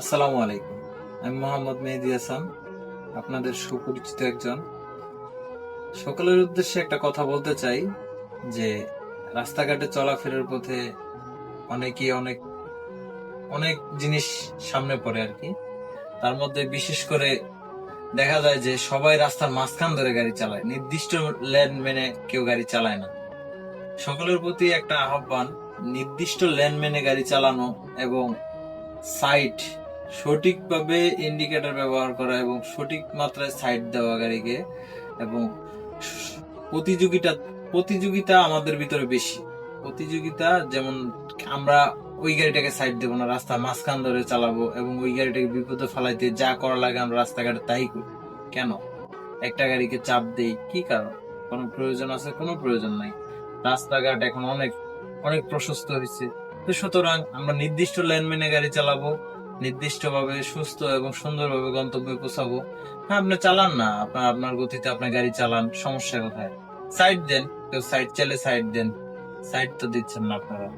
আসসালামু আলাইকুম। আমি মোহাম্মদ মেহেদি হাসান, আপনাদের সুপরিচিত একজন। সকলের উদ্দেশ্যে একটা কথা বলতে চাই যে, রাস্তাঘাটে চলাফেরার পথে অনেকেই অনেক অনেক জিনিস সামনে পড়ে আর কি। তার মধ্যে বিশেষ করে দেখা যায় যে, সবাই রাস্তার মাঝখান ধরে গাড়ি চালায়। নির্দিষ্ট লেন মেনে কেউ গাড়ি চালায় না। সকলের প্রতি একটা আহ্বান, নির্দিষ্ট লেন মেনে গাড়ি চালানো এবং সাইড সঠিকভাবে ইন্ডিকেটর ব্যবহার করা এবং সঠিক মাত্রায় সাইড দেওয়া গাড়িকে এবং প্রতিযোগিতা প্রতিযোগিতা আমাদের ভিতরে বেশি। প্রতিযোগিতা যেমন আমরা ওই গাড়িটাকে সাইড দেবো না রাস্তা মাঝখান ধরে চালাবো এবং ওই গাড়িটাকে বিপদে ফেলাইতে যা করা লাগে আমরা রাস্তাঘাটে তাই করি। কেন? একটা গাড়িকে চাপ দেই কি কারণ? কোনো প্রয়োজন আছে? কোনো প্রয়োজন নাই। রাস্তাঘাট এখন অনেক অনেক প্রশস্ত হয়েছে তো সুতরাং আমরা নির্দিষ্ট লেন মেনে গাড়ি চালাবো। নির্দিষ্টভাবে সুস্থ এবং সুন্দরভাবে গন্তব্যে পৌঁছাবো। হ্যাঁ আপনি চালান না। আপনার আপনার গতিতে আপনার গাড়ি চালান, সমস্যা কোথায়? সাইড দেন, কেউ সাইড চালে সাইড দেন। সাইড তো দিচ্ছেন না আপনারা।